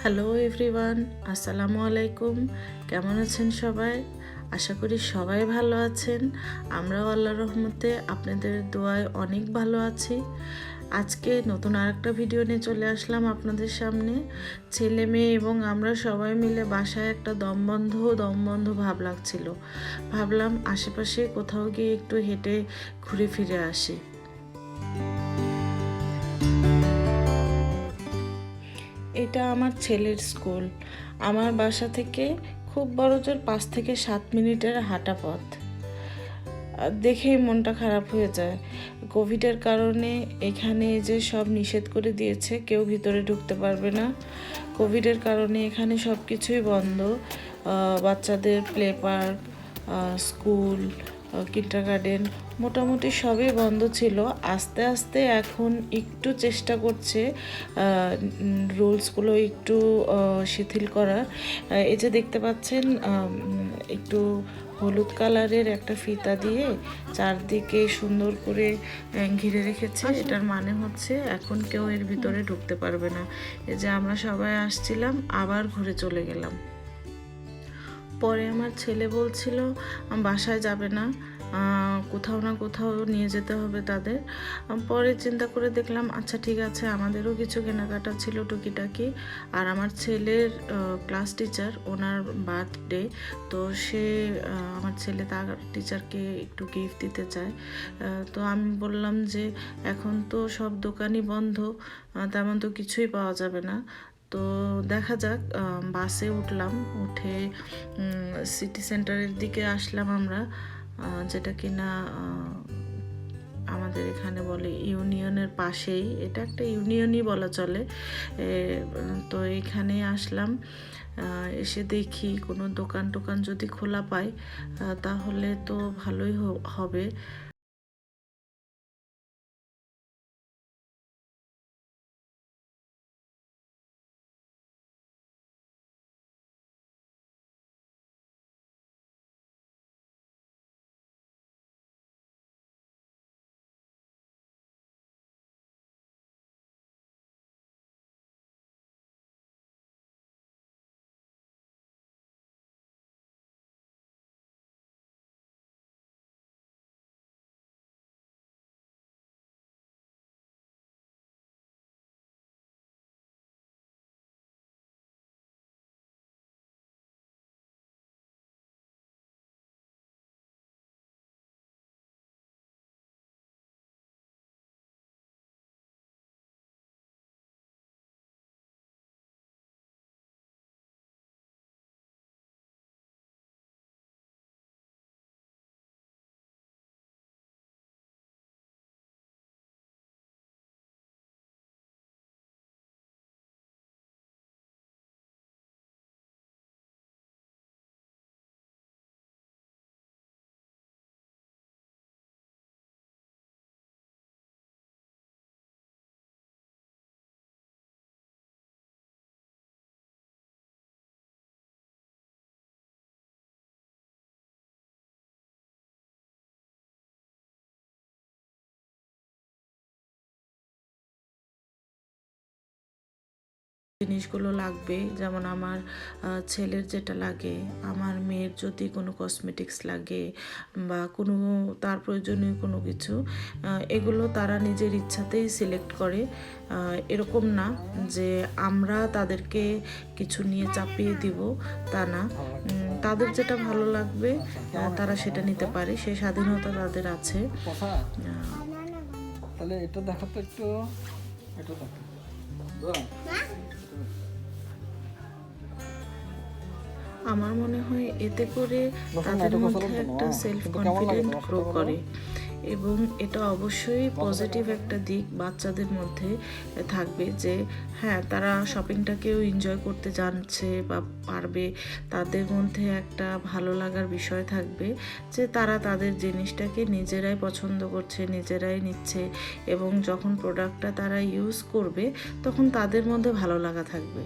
Hello everyone আসসালামু আলাইকুম কেমন আছেন সবাই? আশা করি সবাই ভালো আছেন। আমরাও আল্লাহ রহমতে আপনাদের দোয়ায় অনেক ভালো আছি। আজকে নতুন আরেকটা ভিডিও নিয়ে চলে আসলাম আপনাদের সামনে। ছেলে মেয়ে এবং আমরা সবাই মিলে বাসায় একটা দমবন্ধ দমবন্ধ ভাব লাগছিল। ভাবলাম আশেপাশে কোথাও গিয়ে একটু হেঁটে ঘুরে ফিরে আসি। এটা আমার ছেলের স্কুল। আমার বাসা থেকে খুব বড় জোর পাঁচ থেকে সাত মিনিটের হাঁটা পথ। দেখেই মনটা খারাপ হয়ে যায়। কোভিডের কারণে এখানে যে সব নিষেধ করে দিয়েছে, কেউ ভিতরে ঢুকতে পারবে না। কোভিডের কারণে এখানে সব কিছুই বন্ধ বাচ্চাদের play park school kindergarten মোটামুটি সবই বন্ধ ছিল। আস্তে আস্তে এখন একটু চেষ্টা করছে রুলসগুলো একটু শিথিল করার এই যে দেখতে পাচ্ছেন একটু হলুদ কালারের একটা ফিতা দিয়ে চারদিকে সুন্দর করে ঘিরে রেখেছে। এটার মানে হচ্ছে এখন কেউ এর ভিতরে ঢুকতে পারবে না। এই যে আমরা সবাই আসছিলাম আবার ঘুরে চলে গেলাম। পরে আমার ছেলে বলছিল বাসায় যাবে না। কোথাও না কোথাও নিয়ে যেতে হবে তাদের। পরে চিন্তা করে দেখলাম আচ্ছা ঠিক আছে, আমাদেরও কিছু কেনাকাটা ছিল টুকিটাকি। আর আমার ছেলের ক্লাস টিচার, ওনার বার্থডে, তো সে আমার ছেলে তার টিচারকে একটু গিফট দিতে চায়। তো আমি বললাম যে, এখন তো সব দোকানই বন্ধ তেমন তো কিছুই পাওয়া যাবে না। তো দেখা যাক বাসে উঠলাম, উঠে সিটি সেন্টারের দিকে আসলাম আমরা যেটা কিনা আমাদের এখানে বলে ইউনিয়নের পাশেই, এটা একটা ইউনিয়নই বলা চলে তো এখানে আসলাম এসে দেখি কোনো দোকান টোকান যদি খোলা পাই তাহলে তো ভালোই হবে জিনিসগুলো লাগবে। যেমন আমার ছেলের যেটা লাগে আমার মেয়ের যদি কোনো কসমেটিক্স লাগে বা কোনো তার প্রয়োজনীয় কোনো কিছু এগুলো তারা নিজের ইচ্ছাতেই সিলেক্ট করে। এরকম না যে আমরা তাদেরকে কিছু নিয়ে চাপিয়ে দিব তা না। তাদের যেটা ভালো লাগবে তারা সেটা নিতে পারে সেই স্বাধীনতা তাদের আছে। তাহলে এটা দেখো তো একটু এটা দেখো আমার মনে হয় এতে করে তাদের মধ্যে একটা সেলফ কনফিডেন্ট গ্রো করে। এবং এটা অবশ্যই পজিটিভ একটা দিক বাচ্চাদের মধ্যে থাকবে যে হ্যাঁ তারা শপিংটাকেও এনজয় করতে জানছে বা পারবে। তাদের মধ্যে একটা ভালো লাগার বিষয় থাকবে যে, তারা তাদের জিনিসটাকে নিজেরাই পছন্দ করছে, নিজেরাই নিচ্ছে এবং যখন প্রোডাক্টটা তারা ইউজ করবে, তখন তাদের মধ্যে ভালো লাগা থাকবে।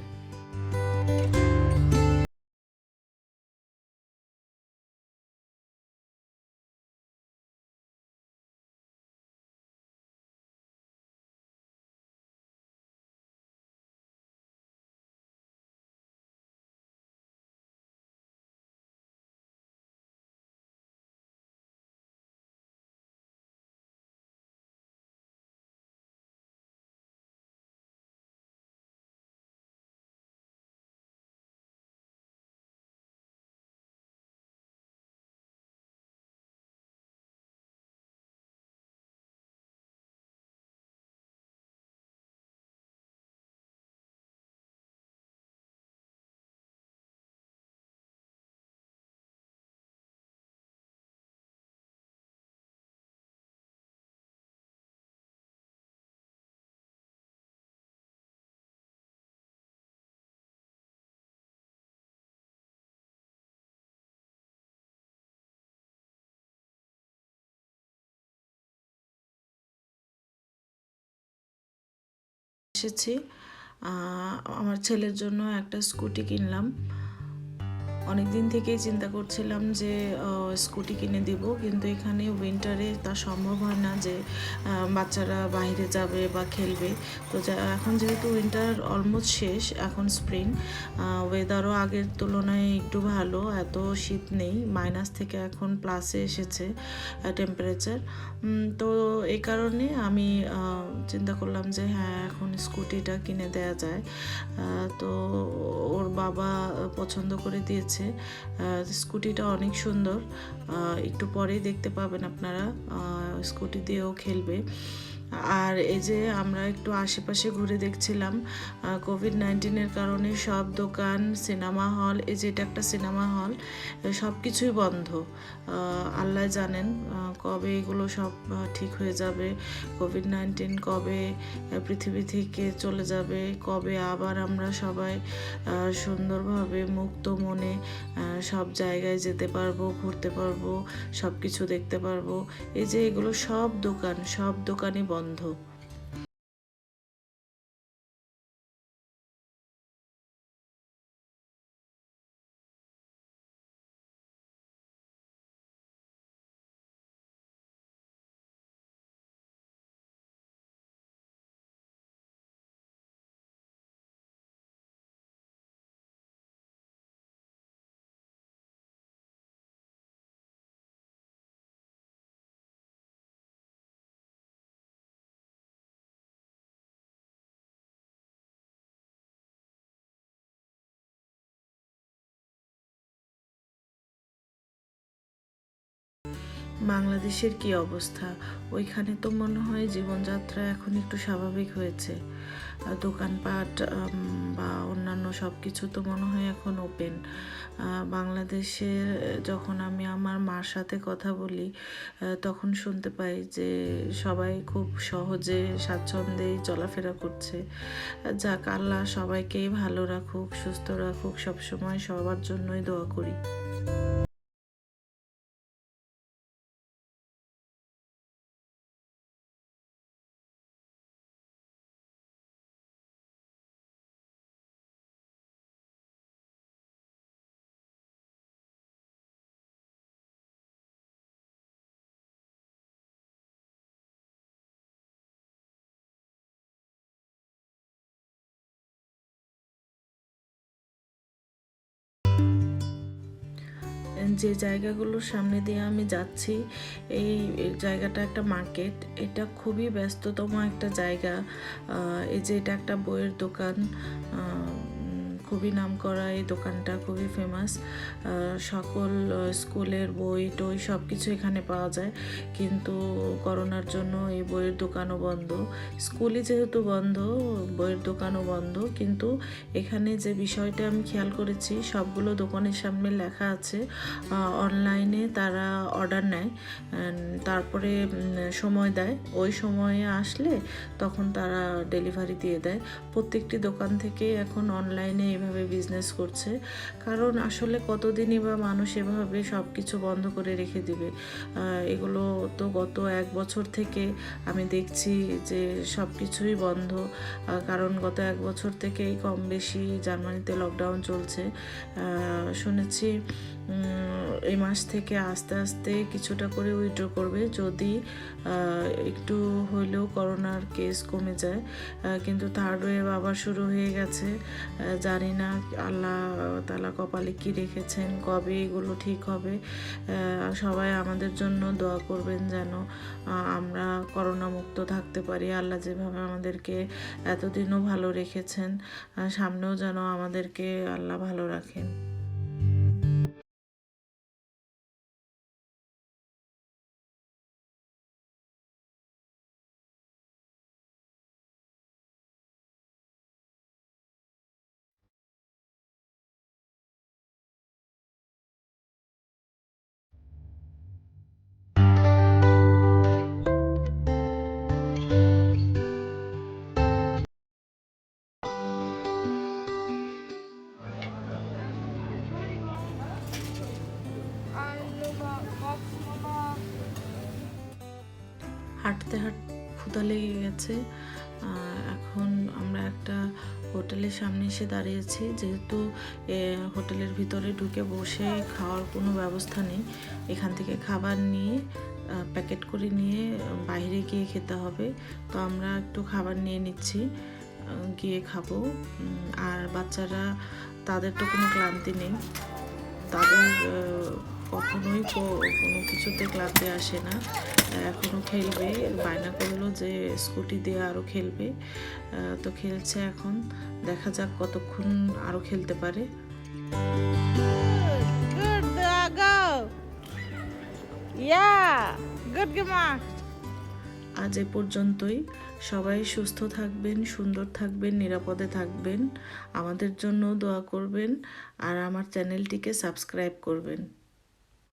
এসেছি। আমার ছেলের জন্য একটা স্কুটি কিনলাম। অনেক দিন থেকেই চিন্তা করছিলাম যে স্কুটি কিনে দিব। কিন্তু এখানে উইন্টারে তা সম্ভব হয় না যে বাচ্চারা বাইরে যাবে বা খেলবে। তো এখন যেহেতু উইন্টার অলমোস্ট শেষ, এখন স্প্রিং ওয়েদারও আগের তুলনায় একটু ভালো, এত শীত নেই। মাইনাস থেকে এখন প্লাসে এসেছে টেম্পারেচার তো এই কারণে আমি চিন্তা করলাম যে হ্যাঁ এখন স্কুটিটা কিনে দেয়া যায়। তো ওর বাবা পছন্দ করে দিয়েছে। আহ, স্কুটিটা অনেক সুন্দর। একটু পরেই দেখতে পাবেন আপনারা। স্কুটি দিয়েও খেলবে। আর এই যে আমরা একটু আশেপাশে ঘুরে দেখছিলাম কোভিড নাইন্টিনের কারণে সব দোকান, সিনেমা হল, এই যে এটা একটা সিনেমা হল সব কিছুই বন্ধ। আল্লাহ জানেন কবে এগুলো সব ঠিক হয়ে যাবে কোভিড নাইন্টিন কবে পৃথিবী থেকে চলে যাবে, কবে আবার আমরা সবাই সুন্দরভাবে মুক্ত মনে সব জায়গায় যেতে পারব, ঘুরতে পারব সব কিছু দেখতে পারব, এই যে এগুলো সব দোকান, সব দোকানই বন্ধ। বাংলাদেশের কি অবস্থা? ওইখানে তো মনে হয় জীবনযাত্রা এখন একটু স্বাভাবিক হয়েছে। দোকানপাট বা অন্যান্য সব কিছু তো মনে হয় এখন ওপেন বাংলাদেশে যখন আমি আমার মার সাথে কথা বলি তখন শুনতে পাই যে সবাই খুব সহজে স্বাচ্ছন্দ্যেই চলাফেরা করছে। যাক, আল্লাহ সবাইকেই ভালো রাখুক, সুস্থ রাখুক, সবসময় সবার জন্যই দোয়া করি। যে জায়গাগুলোর সামনে দিয়ে আমি যাচ্ছি, এই জায়গাটা একটা মার্কেট এটা খুবই ব্যস্ততম একটা জায়গা। এই যে এটা একটা বইয়ের দোকান খুবই নাম করা এই দোকানটা, খুবই ফেমাস সকল স্কুলের বই, টই সব কিছু এখানে পাওয়া যায়। কিন্তু করোনার জন্য এই বইয়ের দোকানও বন্ধ। স্কুলই যেহেতু বন্ধ, বইয়ের দোকানও বন্ধ। কিন্তু এখানে যে বিষয়টা আমি খেয়াল করেছি, সবগুলো দোকানের সামনে লেখা আছে অনলাইনে তারা অর্ডার নেয় তারপরে সময় দেয়। ওই সময়ে আসলে তখন তারা ডেলিভারি দিয়ে দেয়। প্রত্যেকটি দোকান থেকে এখন অনলাইনে এভাবে বিজনেস করছে। কারণ আসলে কতদিনই বা মানুষ এভাবে সব কিছু বন্ধ করে রেখে দিবে? এগুলো তো গত এক বছর থেকে আমি দেখছি যে সব কিছুই বন্ধ কারণ গত এক বছর থেকেই কম বেশি জার্মানিতে লকডাউন চলছে। শুনেছি এই মাস থেকে আস্তে আস্তে কিছুটা করে উইথড্র করবে। যদি একটু হলেও করোনার কেস কমে যায় কিন্তু থার্ড ওয়েভ আবার শুরু হয়ে গেছে। জানি না আল্লাহ তালা কপালে কি রেখেছেন, কবে এগুলো ঠিক হবে। সবাই আমাদের জন্য দোয়া করবেন যেন আমরা করোনা মুক্ত থাকতে পারি। আল্লাহ যেভাবে আমাদেরকে এতদিনও ভালো রেখেছেন সামনেও যেন আমাদেরকে আল্লাহ ভালো রাখেন। আহ, এখন আমরা একটা হোটেলের সামনে এসে দাঁড়িয়েছি। যেহেতু হোটেলের ভিতরে ঢুকে বসে খাওয়ার কোনো ব্যবস্থা নেই। এখান থেকে খাবার নিয়ে প্যাকেট করে নিয়ে বাইরে গিয়ে খেতে হবে। তো আমরা একটু খাবার নিয়ে নিচ্ছি গিয়ে খাব। আর বাচ্চারা তাদের তো কোনো ক্লান্তি নেই। তাদের কখনোই কোনো কিছুতে ক্লান্তি আসে না। এখনও খেলবে বায়না করল যে স্কুটি দিয়ে আরও খেলবে। তো খেলছে এখন দেখা যাক কতক্ষণ আরও খেলতে পারে। Gemacht. আজ এ পর্যন্তই। সবাই সুস্থ থাকবেন সুন্দর থাকবেন নিরাপদে থাকবেন। আমাদের জন্য দোয়া করবেন আর আমার চ্যানেলটিকে সাবস্ক্রাইব করবেন।